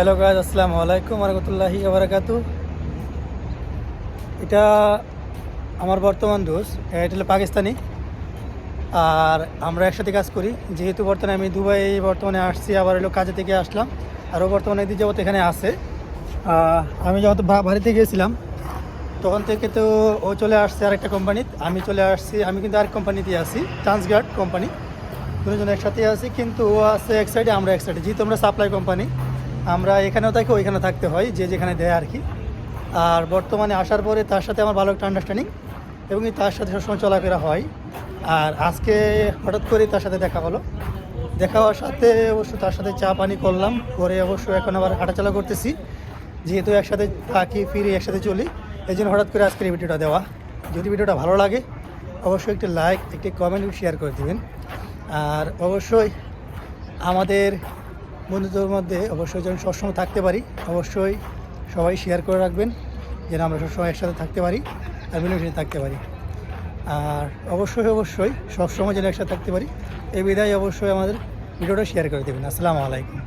Hello guys আসসালামু আলাইকুম রহমতুল্লাহি আবরাকাতু এটা আমার বর্তমান দোষ এটা হলো পাকিস্তানি আর আমরা একসাথে কাজ করি যেহেতু বর্তমানে আমি দুবাই বর্তমানে আসছি আবার হলো কাজে থেকে আসলাম আরও বর্তমানে এদিকে যাবত এখানে আহ, আমি যখন বাড়িতে গিয়েছিলাম তখন থেকে তো ও চলে আসছে আরেকটা কোম্পানি আমি চলে আসছি আমি কিন্তু আরেক কোম্পানিতে আছি ট্রান্সগার্ড কোম্পানি দুজন একসাথে আছি কিন্তু ও আছে এক সাইডে আমরা এক সাইডে যেহেতু আমরা সাপ্লাই কোম্পানি আমরা এখানেও থাকি ওইখানে থাকতে হয়, যে যেখানে দেয় আর কি। আর বর্তমানে আসার পরে তার সাথে আমার ভালো একটা আন্ডারস্ট্যান্ডিং এবং তার সাথে সবসময় চলাফেরা হয়। আর আজকে হঠাৎ করে তার সাথে দেখা হলো। দেখা হওয়ার সাথে অবশ্য তার সাথে চা পানি করলাম, করে অবশ্য এখন আবার হাঁটাচলা করতেছি। যেহেতু একসাথে থাকি, ফিরি, একসাথে চলি এই জন্য হঠাৎ করে আজকের ভিডিওটা দেওয়া। যদি ভিডিওটা ভালো লাগে, অবশ্যই একটি লাইক একটি কমেন্ট শেয়ার করে দেবেন। আর অবশ্যই আমাদের বন্ধুদের মধ্যে অবশ্যই যেন সবসময় থাকতে পারি। অবশ্যই সবাই শেয়ার করে রাখবেন, যেন আমরা সবসময় একসাথে থাকতে পারি আর মিলেমিশে থাকতে পারি। আর অবশ্যই অবশ্যই সবসময় যেন একসাথে থাকতে পারি। এই বিধায় অবশ্যই আমাদের ভিডিওটা শেয়ার করে দেবেন। আসসালামু আলাইকুম।